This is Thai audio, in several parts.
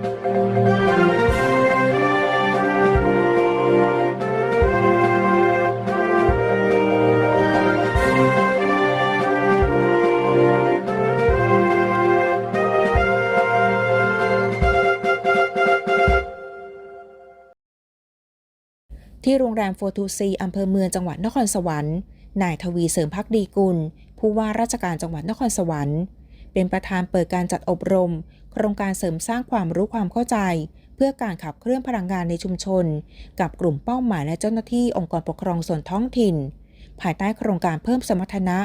ที่โรงแรมโฟทูซีอำเภอเมืองจังหวัดนครสวรรค์ นายทวีเสริมพักดีกุล ผู้ว่าราชการจังหวัดนครสวรรค์ เป็นประธานเปิดการจัดอบรม โครงการเสริมสร้างความรู้ความเข้าใจ เพื่อการขับเคลื่อนพลังงานในชุมชน กับกลุ่มเป้าหมายและเจ้าหน้าที่องค์กรปกครองส่วนท้องถิ่น ภายใต้โครงการเพิ่มสมรรถนะ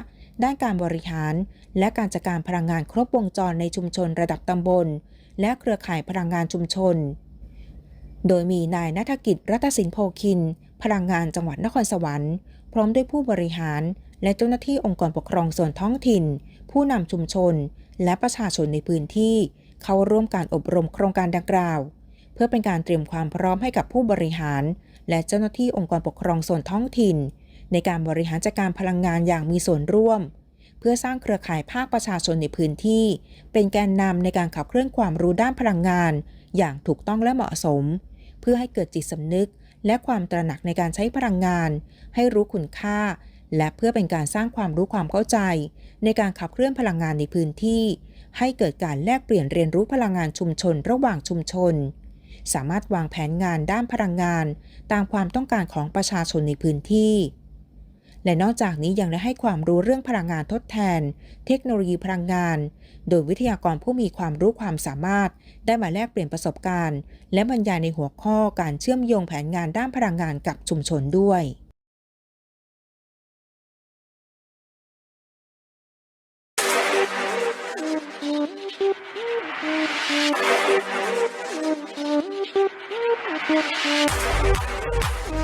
ด้านการบริหาร และการจัดการพลังงานครบวงจรในชุมชนระดับตำบล และเครือข่ายพลังงานชุมชน โดยมีนายนัฐกิจรัตสินโพคิน พลังงานจังหวัดนครสวรรค์ พร้อมด้วยผู้บริหาร และเจ้าหน้าที่องค์กรปกครองส่วนท้องถิ่น ผู้นำชุมชน และประชาชนในพื้นที่ เข้าร่วมการอบรมโครงการดังกล่าว เพื่อเป็นการเตรียมความพร้อมให้กับผู้บริหาร และเจ้าหน้าที่องค์กรปกครองส่วนท้องถิ่น ในการบริหารจัดการพลังงานอย่างมีส่วนร่วม เพื่อสร้างเครือข่ายภาคประชาชนในพื้นที่ เป็นแกนนำในการขับเคลื่อนความรู้ด้านพลังงาน อย่างถูกต้องและเหมาะสม เพื่อให้เกิดจิตสำนึกและความตระหนักในการใช้พลังงาน ให้รู้คุณค่า และเพื่อเป็นการสร้างความรู้ความเข้าใจ ในการขับเคลื่อนพลังงานในพื้นที่ ให้เกิดการแลกเปลี่ยนเรียนรู้พลังงานชุมชนระหว่างชุมชน สามารถวางแผนงานด้านพลังงาน ตามความต้องการของประชาชนในพื้นที่ และนอกจากนี้ยังได้ให้ความรู้เรื่องพลังงานทดแทน เทคโนโลยีพลังงาน โดยวิทยากรผู้มีความรู้ความสามารถ ได้มาแลกเปลี่ยนประสบการณ์ และบรรยายในหัวข้อการเชื่อมโยงแผนงานด้านพลังงานกับชุมชนด้วย Thank you.